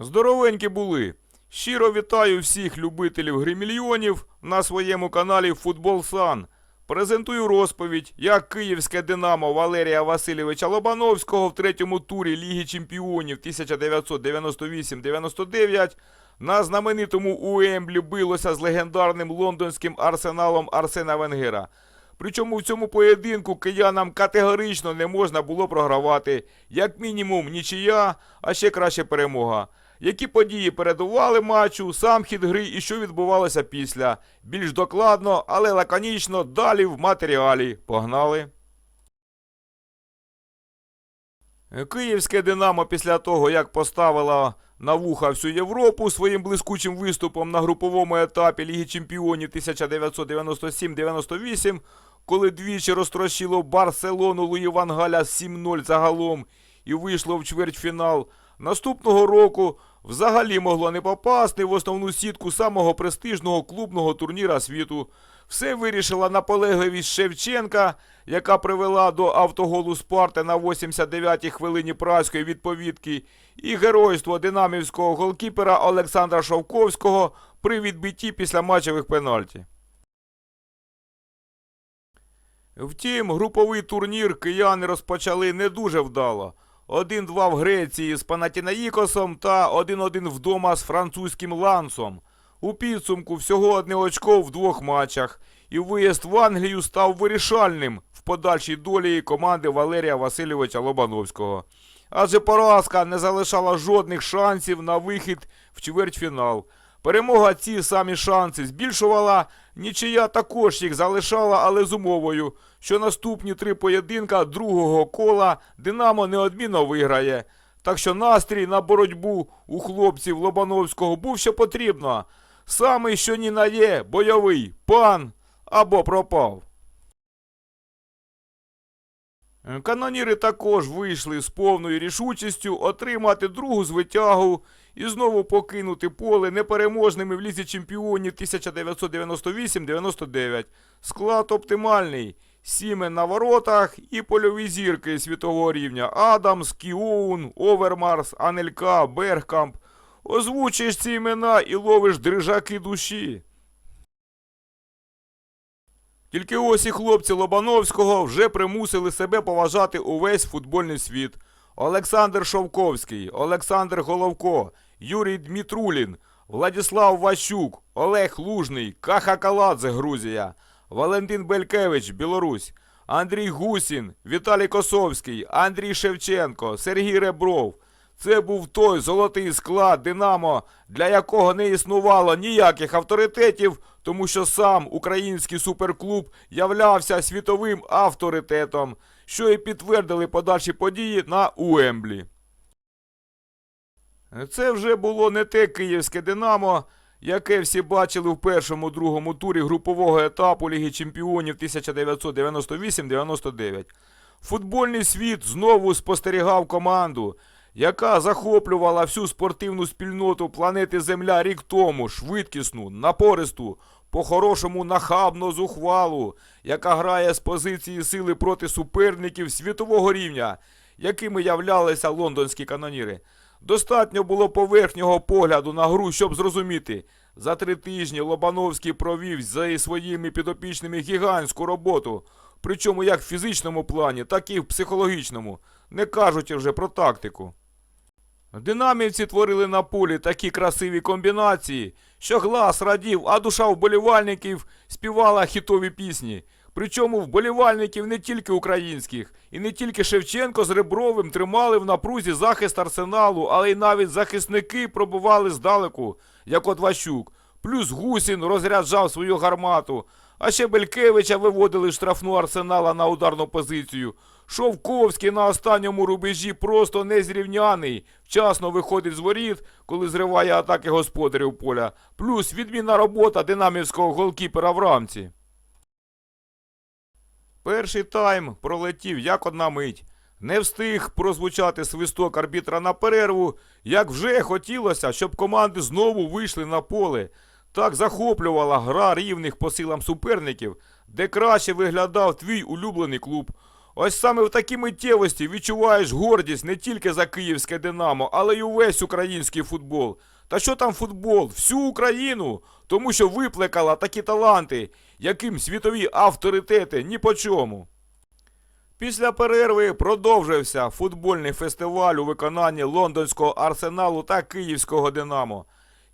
Здоровенькі були. Щиро вітаю всіх любителів гримільйонів на своєму каналі Футбол Сан. Презентую розповідь, як київське Динамо Валерія Васильовича Лобановського в третьому турі Ліги Чемпіонів 1998-99 на знаменитому Уемблі билося з легендарним лондонським арсеналом Арсена Венгера. Причому в цьому поєдинку киянам категорично не можна було програвати. Як мінімум нічия, а ще краще перемога. Які події передували матчу, сам хід гри і що відбувалося після. Більш докладно, але лаконічно далі в матеріалі. Погнали. Київське Динамо після того, як поставила на вуха всю Європу своїм блискучим виступом на груповому етапі Ліги Чемпіонів 1997-98, коли двічі розтрощило Барселону Луї Ван Галя 7-0 загалом і вийшло в чвертьфінал, наступного року взагалі могло не попасти в основну сітку самого престижного клубного турніра світу. Все вирішила наполегливість Шевченка, яка привела до автоголу Спарти на 89-й хвилині праської відповідки, і геройство динамівського голкіпера Олександра Шовковського при відбитті після матчевих пенальті. Втім, груповий турнір кияни розпочали не дуже вдало. 1-2 в Греції з Панатінаїкосом та 1-1 вдома з французьким лансом. У підсумку всього одне очко в двох матчах, і виїзд в Англію став вирішальним в подальшій долі команди Валерія Васильовича Лобановського. Адже поразка не залишала жодних шансів на вихід в чвертьфінал. Перемога ці самі шанси збільшувала, нічия також їх залишала, але з умовою, що наступні три поєдинка другого кола Динамо неодмінно виграє. Так що настрій на боротьбу у хлопців Лобановського був що потрібно. Самий що ні на є, бойовий, пан або пропав. Каноніри також вийшли з повною рішучістю отримати другу звитягу і знову покинути поле непереможними в лізі чемпіонів 1998-99. Склад оптимальний. Сімен на воротах і польові зірки світового рівня Адамс, Кіоун, Овермарс, Анелька, Бергкамп. Озвучиш ці імена і ловиш дрижаки душі. Тільки ось і хлопці Лобановського вже примусили себе поважати увесь футбольний світ. Олександр Шовковський, Олександр Головко, Юрій Дмитрулін, Владислав Ващук, Олег Лужний, Каха Каладзе, Грузія, Валентин Белькевич, Білорусь, Андрій Гусін, Віталій Косовський, Андрій Шевченко, Сергій Ребров. Це був той золотий склад Динамо, для якого не існувало ніяких авторитетів, тому що сам український суперклуб являвся світовим авторитетом, що і підтвердили подальші події на Уемблі. Це вже було не те київське Динамо, яке всі бачили в першому другому турі групового етапу Ліги Чемпіонів 1998-99. Футбольний світ знову спостерігав команду, яка захоплювала всю спортивну спільноту планети Земля рік тому, швидкісну, напористу, по-хорошому нахабно зухвалу, яка грає з позиції сили проти суперників світового рівня, якими являлися лондонські каноніри. Достатньо було поверхнього погляду на гру, щоб зрозуміти. За три тижні Лобановський провів за своїми підопічними гігантську роботу, причому як в фізичному плані, так і в психологічному, не кажучи вже про тактику. Динамівці творили на полі такі красиві комбінації, що глас радів, а душа вболівальників співала хітові пісні. Причому вболівальників не тільки українських, і не тільки Шевченко з Ребровим тримали в напрузі захист арсеналу, але й навіть захисники пробували здалеку, як от Ващук. Плюс Гусін розряджав свою гармату, а ще Белькевича виводили штрафну арсенала на ударну позицію. Шовковський на останньому рубежі просто незрівняний. Вчасно виходить з воріт, коли зриває атаки господарів поля. Плюс відмінна робота динамівського голкіпера в рамці. Перший тайм пролетів як одна мить. Не встиг прозвучати свисток арбітра на перерву, як вже хотілося, щоб команди знову вийшли на поле. Так захоплювала гра рівних по силам суперників, де краще виглядав твій улюблений клуб. Ось саме в такій миттєвості відчуваєш гордість не тільки за київське Динамо, але й увесь український футбол. Та що там футбол? Всю Україну! Тому що виплекала такі таланти, яким світові авторитети ні по чому. Після перерви продовжився футбольний фестиваль у виконанні лондонського арсеналу та київського Динамо.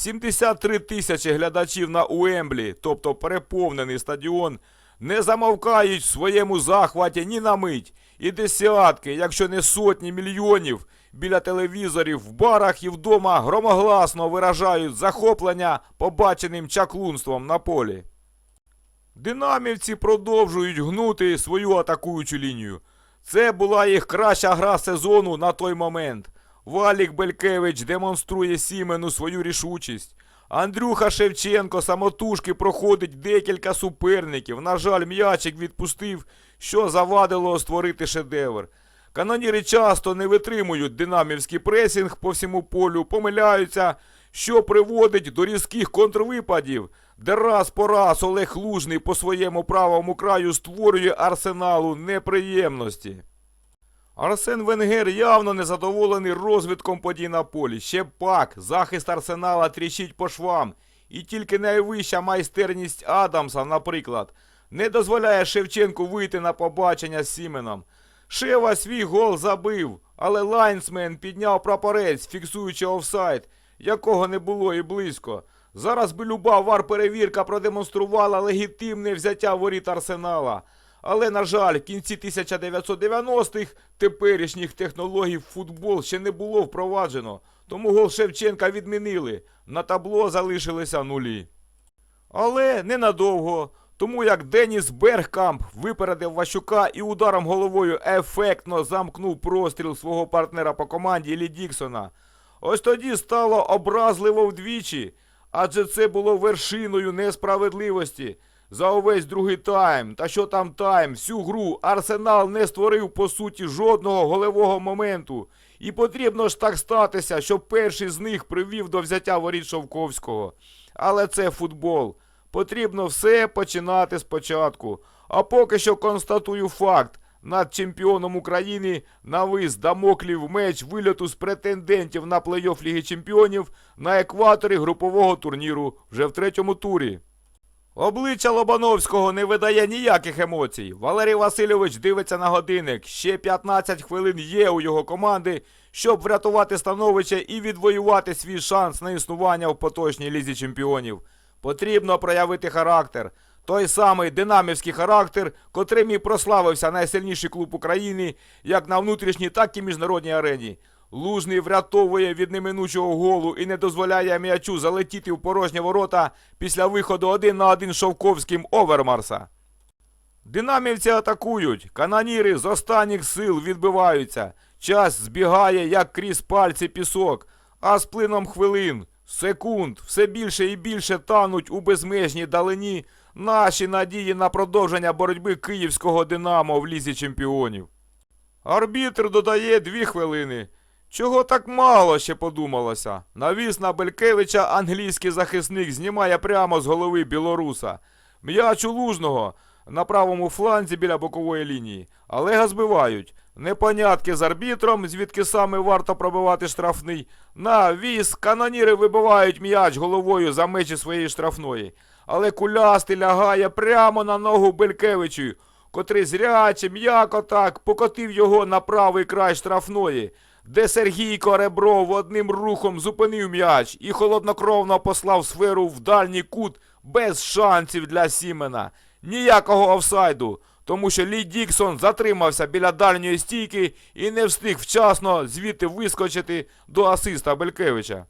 73 тисячі глядачів на Уемблі, тобто переповнений стадіон, не замовкають в своєму захваті ні на мить. І десятки, якщо не сотні мільйонів біля телевізорів, в барах і вдома громогласно виражають захоплення побаченим чаклунством на полі. Динамівці продовжують гнути свою атакуючу лінію. Це була їх краща гра сезону на той момент. Валік Белькевич демонструє Сімену свою рішучість. Андрюха Шевченко самотужки проходить декілька суперників. На жаль, м'ячик відпустив, що завадило створити шедевр. Каноніри часто не витримують динамівський пресінг по всьому полю, помиляються, що приводить до різких контрвипадів, де раз по раз Олег Лужний по своєму правому краю створює арсеналу неприємності. Арсен Венгер явно незадоволений розвитком подій на полі. Ще пак, захист арсенала тріщить по швам. І тільки найвища майстерність Адамса, наприклад, не дозволяє Шевченку вийти на побачення з Сіменом. Шева свій гол забив, але лайнсмен підняв прапорець, фіксуючи офсайд, якого не було і близько. Зараз би люба вар-перевірка продемонструвала легітимне взяття воріт Арсенала. Але, на жаль, в кінці 1990-х теперішніх технологій в футбол ще не було впроваджено, тому гол Шевченка відмінили, на табло залишилися нулі. Але ненадовго, тому як Деніс Бергкамп випередив Ващука і ударом головою ефектно замкнув простріл свого партнера по команді Лі Діксона. Ось тоді стало образливо вдвічі, адже це було вершиною несправедливості. За увесь другий тайм, та що там тайм, всю гру Арсенал не створив по суті жодного голевого моменту. І потрібно ж так статися, щоб перший з них привів до взяття воріт Шовковського. Але це футбол. Потрібно все починати спочатку. А поки що констатую факт. Над чемпіоном України навис дамоклів меч вильоту з претендентів на плей-офф Ліги Чемпіонів на екваторі групового турніру вже в третьому турі. Обличчя Лобановського не видає ніяких емоцій. Валерій Васильович дивиться на годинник. Ще 15 хвилин є у його команди, щоб врятувати становище і відвоювати свій шанс на існування в поточній лізі чемпіонів. Потрібно проявити характер. Той самий динамівський характер, котрим і прославився найсильніший клуб України, як на внутрішній, так і міжнародній арені. Лужний врятовує від неминучого голу і не дозволяє м'ячу залетіти в порожні ворота після виходу один на один Шовковським Овермарса. Динамівці атакують, каноніри з останніх сил відбиваються. Час збігає, як крізь пальці пісок, а з плином хвилин, секунд, все більше і більше тануть у безмежній далині наші надії на продовження боротьби київського Динамо в лізі чемпіонів. Арбітр додає дві хвилини. Чого так мало ще подумалося? Навіс на Белькевича англійський захисник знімає прямо з голови білоруса. М'яч у лужного на правому фланзі біля бокової лінії. Олега збивають. Непонятки з арбітром, звідки саме варто пробивати штрафний. На віз каноніри вибивають м'яч головою за межі своєї штрафної. Але кулястий лягає прямо на ногу Белькевичу, котрий зряче, м'яко так покотив його на правий край штрафної де Сергійко Ребров одним рухом зупинив м'яч і холоднокровно послав сферу в дальній кут без шансів для Сімена. Ніякого офсайду, тому що Лі Діксон затримався біля дальньої стійки і не встиг вчасно звідти вискочити до асиста Белькевича.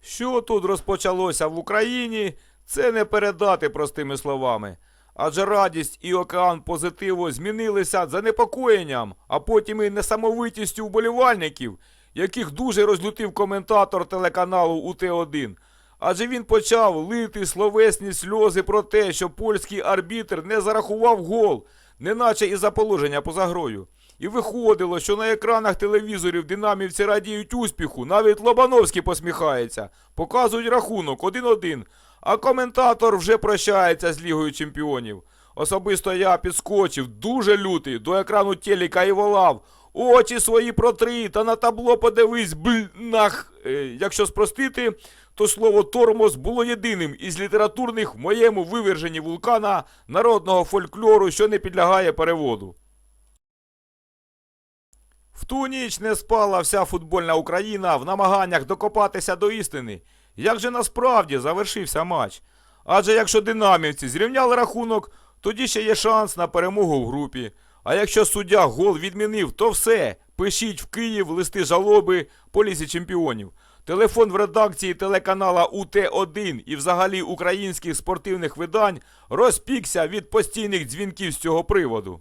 Що тут розпочалося в Україні, це не передати простими словами. Адже радість і океан позитиву змінилися занепокоєнням, а потім і несамовитістю вболівальників, яких дуже розлютив коментатор телеканалу УТ1. Адже він почав лити словесні сльози про те, що польський арбітр не зарахував гол, неначе і за положення поза грою. І виходило, що на екранах телевізорів динамівці радіють успіху, навіть Лобановський посміхається, показують рахунок 1-1, а коментатор вже прощається з Лігою Чемпіонів. Особисто я підскочив, дуже лютий, до екрану телека і волав. Очі свої протри та на табло подивись, блнах. Е, якщо спростити, то слово тормоз було єдиним із літературних в моєму виверженні вулкана народного фольклору, що не підлягає переводу. В ту ніч не спала вся футбольна Україна в намаганнях докопатися до істини. Як же насправді завершився матч? Адже якщо динамівці зрівняли рахунок, тоді ще є шанс на перемогу в групі. А якщо суддя гол відмінив, то все. Пишіть в Київ листи жалоби по лісі чемпіонів. Телефон в редакції телеканала УТ1 і взагалі українських спортивних видань розпікся від постійних дзвінків з цього приводу.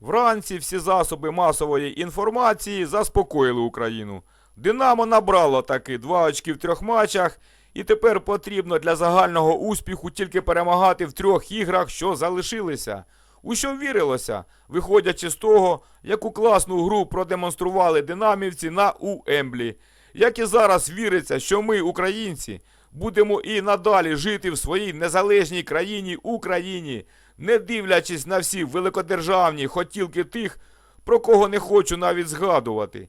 Вранці всі засоби масової інформації заспокоїли Україну. Динамо набрало таки два очки в трьох матчах, і тепер потрібно для загального успіху тільки перемагати в трьох іграх, що залишилися. У що вірилося, виходячи з того, яку класну гру продемонстрували динамівці на Уемблі. Як і зараз віриться, що ми, українці, будемо і надалі жити в своїй незалежній країні Україні, не дивлячись на всі великодержавні хотілки тих, про кого не хочу навіть згадувати.